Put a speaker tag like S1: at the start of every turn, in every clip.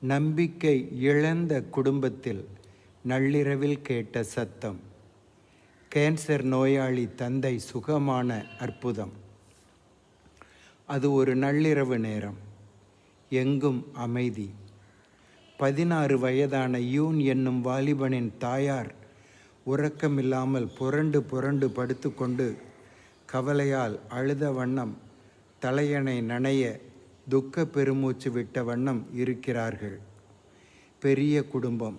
S1: நம்பிக்கை இழந்த குடும்பத்தில் நள்ளிரவில் கேட்ட சத்தம் கேன்சர் நோயாளி தந்தை சுகமான அற்புதம். அது ஒரு நள்ளிரவு நேரம் எங்கும் அமைதி. பதினாறு வயதான யூன் என்னும் வாலிபனின் தாயார் உறக்கமில்லாமல் புரண்டு புரண்டு படுத்துக்கொண்டு கவலையால் அழுத வண்ணம் தலையணை நனைய துக்க பெருமூச்சு விட்ட வண்ணம் இருக்கிறார்கள். பெரிய குடும்பம்.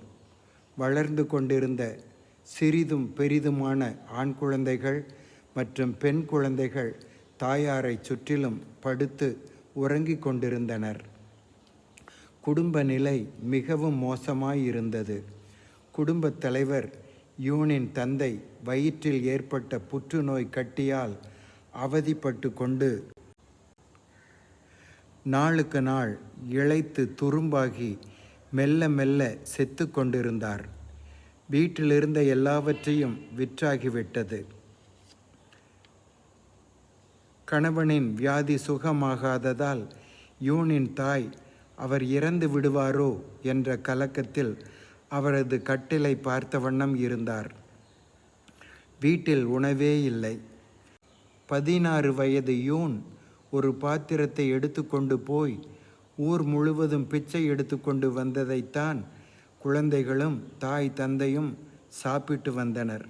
S1: வளர்ந்து கொண்டிருந்த சிறிதும் பெரிதுமான ஆண் குழந்தைகள் மற்றும் பெண் குழந்தைகள் தாயாரை சுற்றிலும் படுத்து உறங்கிக் கொண்டிருந்தனர். குடும்ப நிலை மிகவும் மோசமாயிருந்தது. குடும்பத் தலைவர் யூனின் தந்தை வயிற்றில் ஏற்பட்ட புற்றுநோய் கட்டியால் அவதிப்பட்டு கொண்டு நாளுக்கு நாள் இழைத்து துரும்பாகி மெல்ல மெல்ல செத்து கொண்டிருந்தார். வீட்டிலிருந்த எல்லாவற்றையும் விற்றாகிவிட்டது. கணவனின் வியாதி சுகமாகாததால் யூனின் தாய் அவர் இறந்து விடுவாரோ? என்ற கலக்கத்தில் அவரது கட்டிலை பார்த்த வண்ணம் இருந்தார். வீட்டில் உணவே இல்லை. பதினாறு வயது யூன் ஒரு பாத்திரத்தை எடுத்துக்கொண்டு போய் ஊர் முழுவதும் பிச்சை எடுத்துக்கொண்டு வந்ததைத்தான் குழந்தைகளும் தாய் தந்தையும் சாப்பிட்டு வந்தனர்.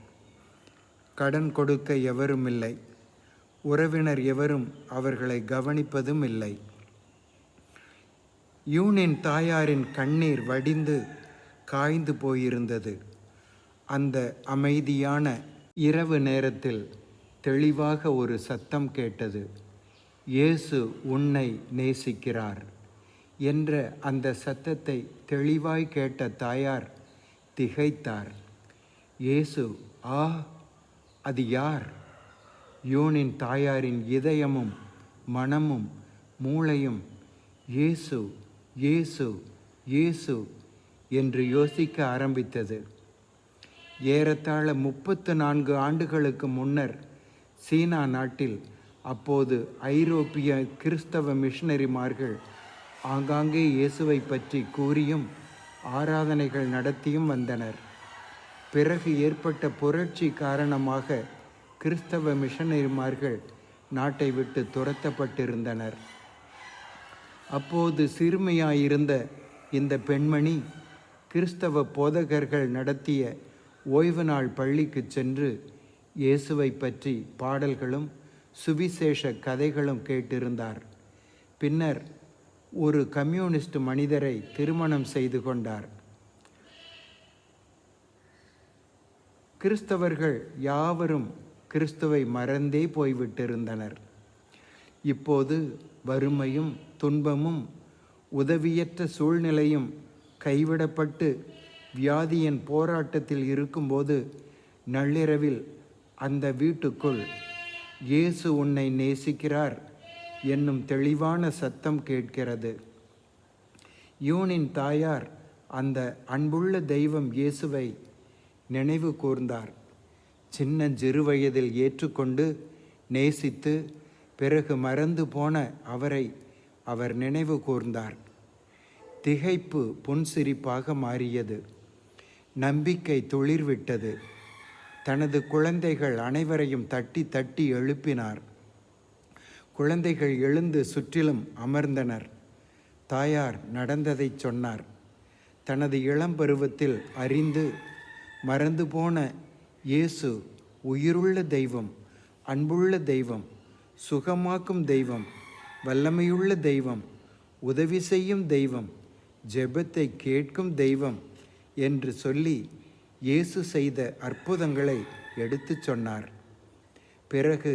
S1: கடன் கொடுக்க எவரும் இல்லை. உறவினர் எவரும் அவர்களை கவனிப்பதும் இல்லை. யூனின் தாயாரின் கண்ணீர் வடிந்து காய்ந்து போயிருந்தது. அந்த அமைதியான இரவு நேரத்தில் தெளிவாக ஒரு சத்தம் கேட்டது. இயேசு உன்னை நேசிக்கிறார் என்ற அந்த சத்தத்தை தெளிவாய் கேட்ட தாயார் திகைத்தார். இயேசு ஆ அது யார்? யோனின் தாயாரின் இதயமும் மனமும் மூளையும் இயேசு இயேசு இயேசு என்று யோசிக்க ஆரம்பித்தது. ஏறத்தாழ முப்பத்து நான்கு ஆண்டுகளுக்கு முன்னர் சீனா நாட்டில் அப்போது ஐரோப்பிய கிறிஸ்தவ மிஷனரிமார்கள் ஆங்காங்கே இயேசுவை பற்றி கூறியும் ஆராதனைகள் நடத்தியும் வந்தனர். பிறகு ஏற்பட்ட புரட்சி காரணமாக கிறிஸ்தவ மிஷனரிமார்கள் நாட்டை விட்டு துரத்தப்பட்டிருந்தனர். அப்போது சிறுமியாயிருந்த இந்த பெண்மணி கிறிஸ்தவ போதகர்கள் நடத்திய ஓய்வு நாள் பள்ளிக்கு சென்று இயேசுவை பற்றி பாடல்களும் சுவிசேஷ கதைகளும் கேட்டிருந்தார். பின்னர் ஒரு கம்யூனிஸ்ட் மனிதரை திருமணம் செய்து கொண்டார். கிறிஸ்தவர்கள் யாவரும் கிறிஸ்துவை மறந்தே போய்விட்டிருந்தனர். இப்போது வறுமையும் துன்பமும் உதவியற்ற சூழ்நிலையும் கைவிடப்பட்டு வியாதியின் போராட்டத்தில் இருக்கும்போது நள்ளிரவில் அந்த வீட்டுக்குள் இயேசு உன்னை நேசிக்கிறார் என்னும் தெளிவான சத்தம் கேட்கிறது. யூனின் தாயார் அந்த அன்புள்ள தெய்வம் இயேசுவை நினைவு கூர்ந்தார். சின்ன சிறுவயதில் ஏற்றுக்கொண்டு நேசித்து பிறகு மறந்து போன அவரை அவர் நினைவு கூர்ந்தார். திகைப்பு புன்சிரிப்பாக மாறியது. நம்பிக்கை துளிர்விட்டது. தனது குழந்தைகள் அனைவரையும் தட்டி தட்டி எழுப்பினார். குழந்தைகள் எழுந்து சுற்றிலும் அமர்ந்தனர். தாயார் நடந்ததைச் சொன்னார். தனது இளம் பருவத்தில் அறிந்து மறந்து போன இயேசு உயிருள்ள தெய்வம் அன்புள்ள தெய்வம் சுகமாக்கும் தெய்வம் வல்லமையுள்ள தெய்வம் உதவி செய்யும் தெய்வம் ஜெபத்தை கேட்கும் தெய்வம் என்று சொல்லி இயேசு செய்த அற்புதங்களை எடுத்துச் சொன்னார். பிறகு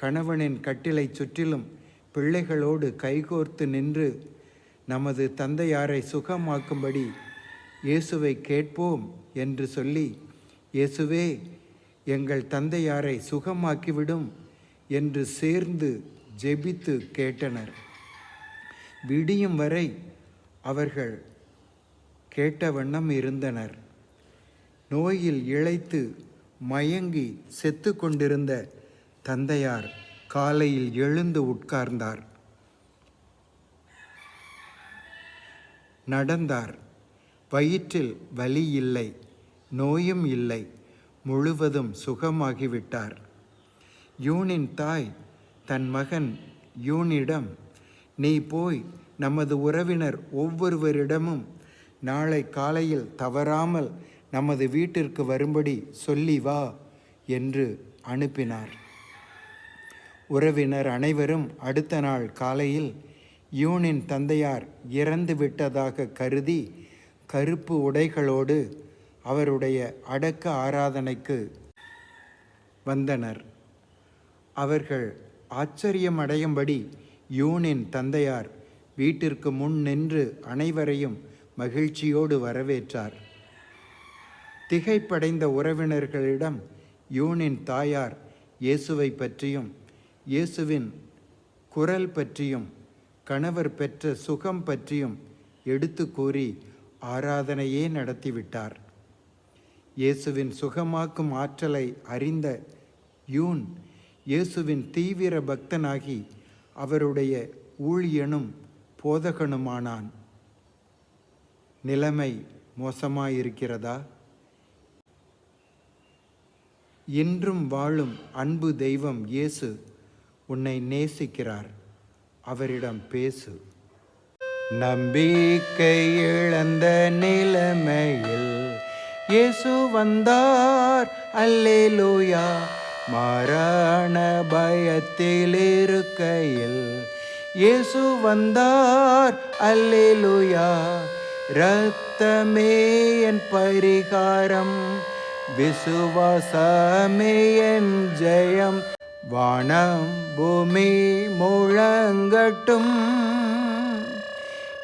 S1: கணவனின் கட்டிலை சுற்றிலும் பிள்ளைகளோடு கைகோர்த்து நின்று நமது தந்தையாரை சுகமாக்கும்படி இயேசுவை கேட்போம் என்று சொல்லி இயேசுவே எங்கள் தந்தையாரை சுகமாக்கிவிடும் என்று சேர்ந்து ஜெபித்து கேட்டனர். விடியும் வரை அவர்கள் கேட்ட வண்ணம் இருந்தனர். நோயில் இழைத்து மயங்கி செத்து கொண்டிருந்த தந்தையார் காலையில் எழுந்து உட்கார்ந்தார். நடந்தார். வயிற்றில் வலி இல்லை நோயும் இல்லை முழுவதும் சுகமாகிவிட்டார். யூனின் தாய் தன் மகன் யூனிடம் நீ போய் நமது உறவினர் ஒவ்வொருவரிடமும் நாளை காலையில் தவறாமல் நமது வீட்டிற்கு வரும்படி சொல்லி வா என்று அனுப்பினார். உறவினர் அனைவரும் அடுத்த நாள் காலையில் யூனின் தந்தையார் இறந்து விட்டதாக கருதி கருப்பு உடைகளோடு அவருடைய அடக்க ஆராதனைக்கு வந்தனர். அவர்கள் ஆச்சரியமடையும்படி யூனின் தந்தையார் வீட்டிற்கு முன் நின்று அனைவரையும் மகிழ்ச்சியோடு வரவேற்றார். திகைப்படைந்த உறவினர்களிடம் யூனின் தாயார் இயேசுவை பற்றியும் இயேசுவின் குரல் பற்றியும் கணவர் பெற்ற சுகம் பற்றியும் எடுத்து கூறி ஆராதனையே நடத்திவிட்டார். இயேசுவின் சுகமாக்கும் ஆற்றலை அறிந்த யூன் இயேசுவின் தீவிர பக்தனாகி அவருடைய ஊழியனும் போதகனுமானான். நிலைமை மோசமாயிருக்கிறதா? இன்றும் வாழும் அன்பு தெய்வம் இயேசு உன்னை நேசிக்கிறார். அவரிடம் பேசு. நம்பிக்கை இழந்த நிலைமையில் இயேசு வந்தார். அல்லேலூயா. மரண பயத்தில் இருக்கையில் இயேசு வந்தார். அல்லேலூயா. ரத்தமே என் பரிகாரம். விசுவாசமேயன் ஜெயம். வானம் பூமி முழங்கட்டும்.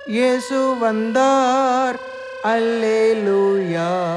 S1: இயேசு வந்தார். அல்லேலூயா.